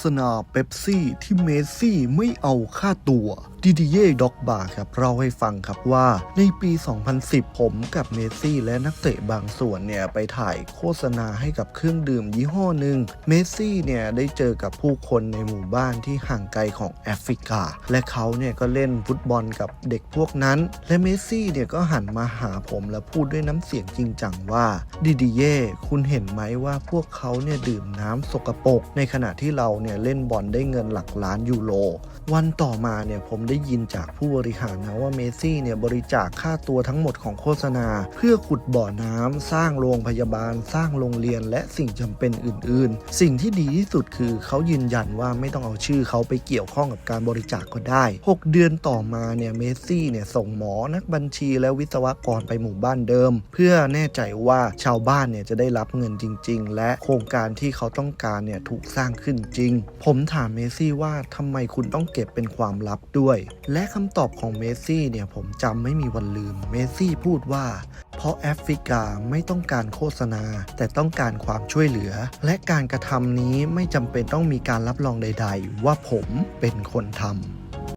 ษณาเป๊ปซี่ที่เมสซี่ไม่เอาค่าตัว ดิดิเย่ด็อกบาครับเล่าให้ฟังครับว่าในปี 2010 ผมกับเมสซี่และนักเตะบางส่วนเนี่ยไปถ่ายโฆษณาให้กับเครื่องดื่มยี่ห้อหนึ่งเมสซี่เนี่ยได้เจอกับผู้คนในหมู่บ้านที่ห่างไกลของแอฟริกา และเขาเนี่ยก็เล่นฟุตบอลกับเด็กพวกนั้น และเมสซี่เนี่ยก็หันมาหาผมและพูดด้วยน้ำเสียงจริงจังว่าดิดิเย่คุณเห็นไหมว่าพวกเขาเนี่ยดื่มน้ำสกปรกในขณะที่เราเนี่ยเล่นบอลได้เงินหลักล้านยูโรวันต่อมาเนี่ยผมได้ได้ยินจากผู้บริหารนะว่าเมซี่เนี่ยบริจาคค่าตัวทั้งหมดของโฆษณา เพื่อขุดบ่อน้ำสร้างโรงพยาบาล สร้างโรงเรียนและสิ่งจำเป็นอื่น ๆ สิ่งที่ดีที่สุดคือเขายืนยันว่าไม่ต้องเอาชื่อเขาไปเกี่ยวข้องกับการบริจาคก็ได้ 6 เดือนต่อมาเนี่ยเมซี่เนี่ยส่งหมอนักบัญชีและวิศวกรไปหมู่บ้านเดิม เพื่อแน่ใจว่าชาวบ้านเนี่ยจะได้รับเงินจริง ๆ และโครงการที่เขาต้องการเนี่ยถูกสร้างขึ้นจริง ผมถามเมซี่ว่าทำไมคุณต้องเก็บเป็นความลับด้วยและคำตอบของเมสซี่เนี่ยผมจำไม่มีวันลืม เมสซี่พูดว่า เพราะแอฟริกาไม่ต้องการโฆษณา แต่ต้องการความช่วยเหลือ และการกระทำนี้ไม่จำเป็นต้องมีการรับรองใด ๆ ว่าผมเป็นคนทำ